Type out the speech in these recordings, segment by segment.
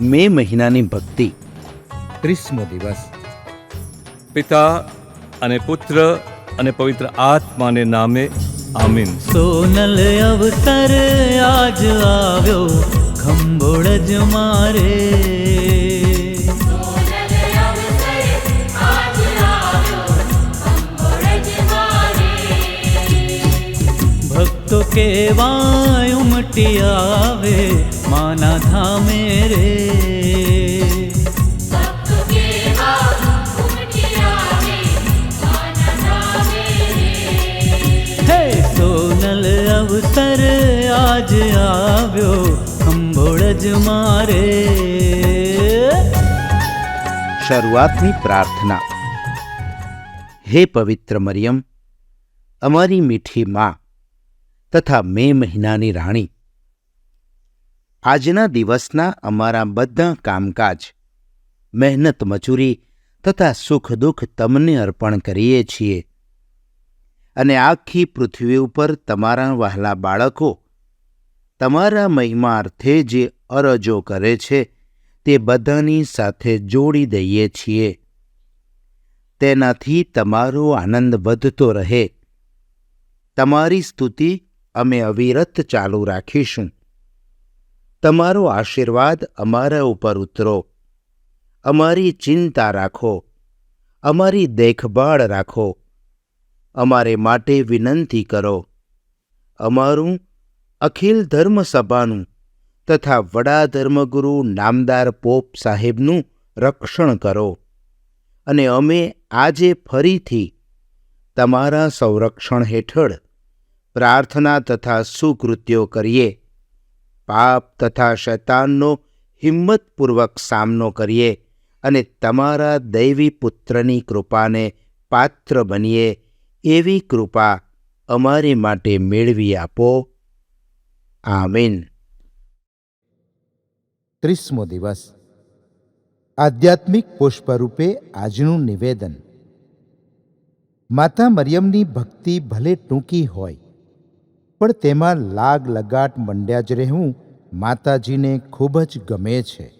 મે મહિનાની ભક્તિ. ત્રીસમો દિવસ. પિતા અને પુત્ર અને પવિત્ર આત્માને નામે આમીન. સોનલ અવસર આજ આવ્યો ખંભોળજ મારે. ભક્તો કેવાય ઉમટી આવે માના ધામે રે હે સોનલ અવસર આજ આવ્યો ખંભોળજ મારે શરૂઆતની પ્રાર્થના હે પવિત્ર મરિયમ અમારી મીઠી માં તથા મે મહિનાની રાણી આજના દિવસના અમારા બધા કામકાજ, મહેનત મજૂરી તથા સુખ દુઃખ તમને અર્પણ કરીએ છીએ. અને આખી પૃથ્વી ઉપર તમારા વહાલા બાળકો તમારા મહિમાર્થે જે અરજો કરે છે તે બધાની સાથે જોડી દઈએ છીએ. તેનાથી તમારો આનંદ વધતો રહે. તમારી સ્તુતિ અમે અવિરત ચાલુ રાખીશું. તમારો આશીર્વાદ અમારા ઉપર ઉતરો. અમારી ચિંતા રાખો. અમારી દેખભાળ રાખો. અમારે માટે વિનંતી કરો. અમારું અખિલ ધર્મસભાનું તથા વડા ધર્મગુરુ નામદાર પોપ સાહેબનું રક્ષણ કરો. અને અમે આજે ફરીથી તમારા સંરક્ષણ હેઠળ પ્રાર્થના તથા સુકૃત્યો કરીએ. પાપ તથા શૈતાનનો હિંમતપૂર્વક સામનો કરીએ અને તમારા દૈવી પુત્રની કૃપાને પાત્ર બનીએ એવી કૃપા અમારી માટે મેળવી આપો. આમીન. ત્રીસમો દિવસ. આધ્યાત્મિક પુષ્પરૂપે આજનું નિવેદન. માતા મરિયમની ભક્તિ ભલે ટૂંકી હોય, પણ તેમાં લાગ લગાટ મંડ્યા જ રહેવું માતાજીને ખૂબ જ ગમે છે.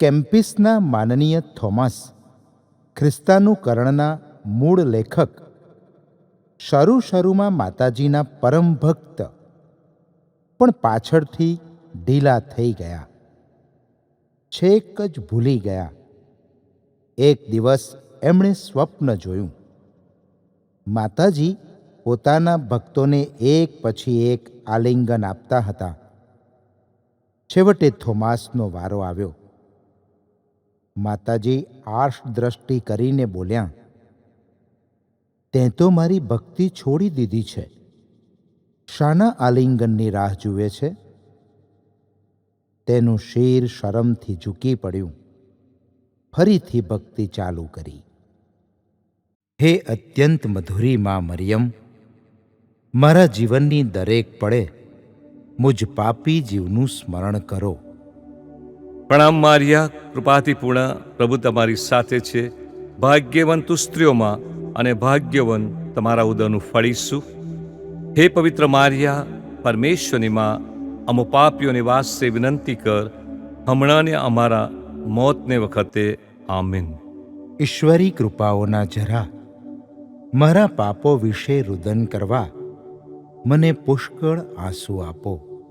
કેમ્પિસના માનનીય થોમસ ખ્રિસ્તાનુકરણના મૂળ લેખક, શરૂ શરૂમાં માતાજીના પરમ ભક્ત, પણ પાછળથી ઢીલા થઈ ગયા. છેક જ ભૂલી ગયા. એક દિવસ એમણે સ્વપ્ન જોયું. માતાજી પોતાના ભક્તોને એક પછી એક આલિંગન આપતા હતા. છેવટે થોમાસનો વારો આવ્યો. માતાજી આર્ષ દ્રષ્ટિ કરીને બોલ્યા, તે તો મારી ભક્તિ છોડી દીધી છે. શાના આલિંગનની રાહ જુએ છે? તેનું શીર શરમથી ઝૂકી પડ્યું. ફરીથી ભક્તિ ચાલુ કરી. હે અત્યંત મધુરી મા મરિયમ, મારા જીવનની દરેક પળે મુજ પાપી જીવનું સ્મરણ કરો. પ્રણામ મારિયા કૃપાથી પૂર્ણ પ્રભુ તમારી સાથે છે. ભાગ્યવંત તું સ્ત્રીઓમાં અને ભાગ્યવન તમારા ઉદરનું ફળીશું હે પવિત્ર મારિયા પરમેશ્વરની માં અમો પાપીઓની વાસે વિનંતી કર હમણાંને અમારા મોતને વખતે આમીન. ઈશ્વરી કૃપાઓના જરા મારા પાપો વિશે રુદન કરવા મને પુષ્કળ આંસુ આપો.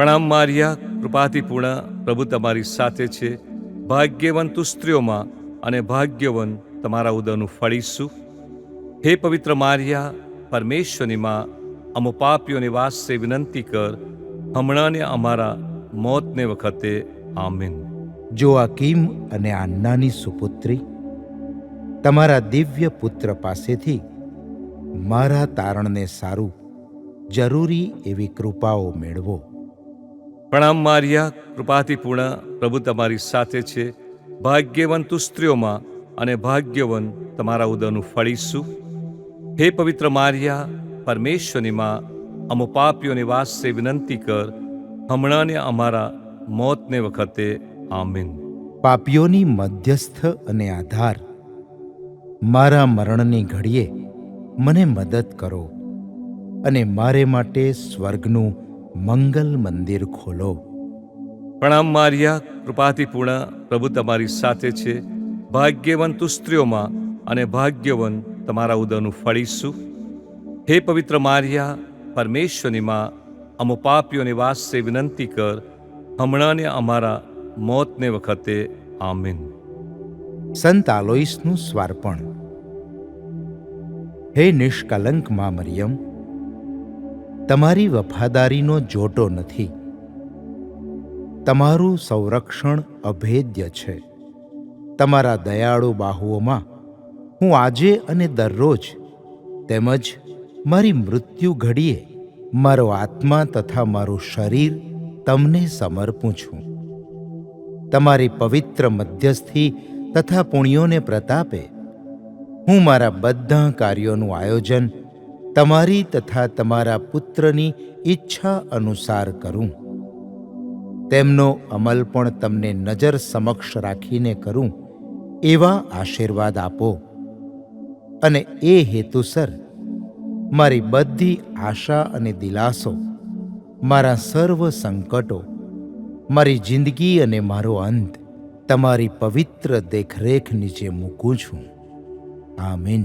પ્રણામ મારિયા, કૃપાથી પૂર્ણ. પ્રભુ તમારી સાથે છે. ભાગ્યવંત સ્ત્રીઓમાં અને ભાગ્યવન તમારા ઉદરનું ફળીશું હે પવિત્ર મારિયા, પરમેશ્વરની માં, અમો પાપીઓની વાસે વિનંતી કર હમણાંને અમારા મોતને વખતે આમીન. જો આ કિમ અને આન્નાની સુપુત્રી તમારા દિવ્ય પુત્ર પાસેથી મારા તારણને સારું, જરૂરી એવી કૃપાઓ મેળવો. પ્રણામ મારિયા કૃપાથી પૂર્ણ પ્રભુ તમારી સાથે છે. ભાગ્યવંત તું સ્ત્રીઓમાં અને ભાગ્યવન તમારા ઉદરનું ફળીશું હે પવિત્ર મારિયા, પરમેશ્વરની માં અમો પાપીઓની વાસ્તે વિનંતી કર હમણાંને અમારા મોતને વખતે આમીન. પાપીઓની મધ્યસ્થ અને આધાર, મારા મરણની ઘડીએ મને મદદ કરો અને મારે માટે સ્વર્ગનું મંગલ મંદિર ખોલો. પ્રણામ મારિયા કૃપાથી પૂર્ણ પ્રભુ તમારી સાથે છે. ભાગ્યવંત સ્ત્રીઓમાં અને ભાગ્યવન તમારા ઉદરનું ફળીશું હે પવિત્ર મારિયા પરમેશ્વરની માં અમો પાપીઓની વાસ્તે વિનંતી કર હમણાંને અમારા મોતને વખતે આમીન. સંત આલોઈસનું સ્વાર્પણ. હે નિષ્કલંક મા મરિયમ તમારી વફાદારીનો જોટો નથી. તમારું સંરક્ષણ અભેદ્ય છે. તમારા દયાળુ બાહુઓમાં હું આજે અને દરરોજ તેમજ મારી મૃત્યુ ઘડીએ મારો આત્મા તથા મારું શરીર તમને સમર્પું છું. તમારી પવિત્ર મધ્યસ્થી તથા પુણ્યોને પ્રતાપે હું મારા બધા કાર્યોનું આયોજન તમારી તથા તમારા પુત્રની ઈચ્છા અનુસાર કરું. તેમનો અમલ પણ તમને નજર સમક્ષ રાખીને કરું, એવા આશીર્વાદ આપો. અને એ હેતુસર, મારી બધી આશા અને દિલાસો, મારા સર્વ સંકટો, મારી જિંદગી અને મારો અંત, તમારી પવિત્ર દેખરેખ નીચે મૂકું છું. આમીન.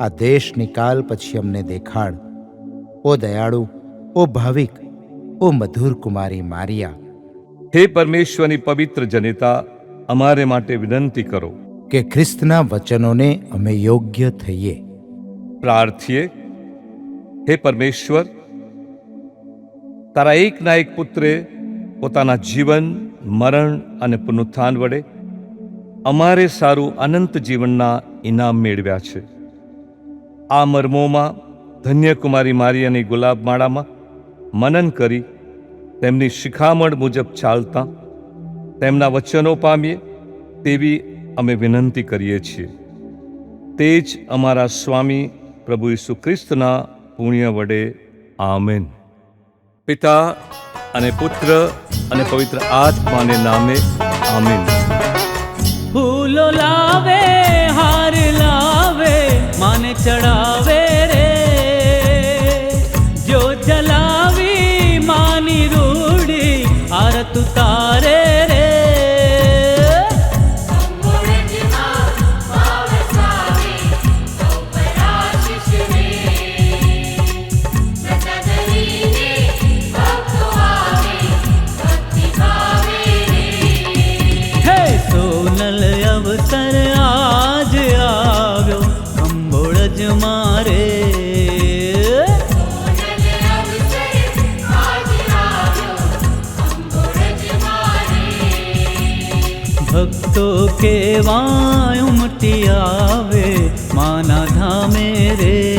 આ દેશ નિકાલ પછી અમને દેખાડ. ઓ દયાળુ ઓ ભાવિક ઓ મધુર કુમારી મારિયા. હે પરમેશ્વરની પવિત્ર જનેતા અમારે માટે વિનંતી કરો. કે ખ્રિસ્તના વચનોને અમે યોગ્ય થઈએ. પ્રાર્થીએ હે પરમેશ્વર તારા એકના એક પુત્રે પોતાના જીવન મરણ અને પુનરુત્થાન વડે અમારે સારું અનંત જીવનના ઇનામ મેળવ્યા છે. આ મર્મોમાં ધન્યકુમારી મારી મારિયાની ગુલાબમાળામાં મનન કરી તેમની શિખામણ મુજબ ચાલતા તેમના વચનો પામીએ તેવી અમે વિનંતી કરીએ છીએ. તે જ અમારા સ્વામી પ્રભુ ઈસુ ખ્રિસ્તના પુણ્ય વડે આમેન. પિતા અને પુત્ર અને પવિત્ર આત્માને નામે આમેન. ફૂલો લાવે ચડાવે જ મારે. ભક્તો કેવાય ઉમટી આવે માના ધામે રે.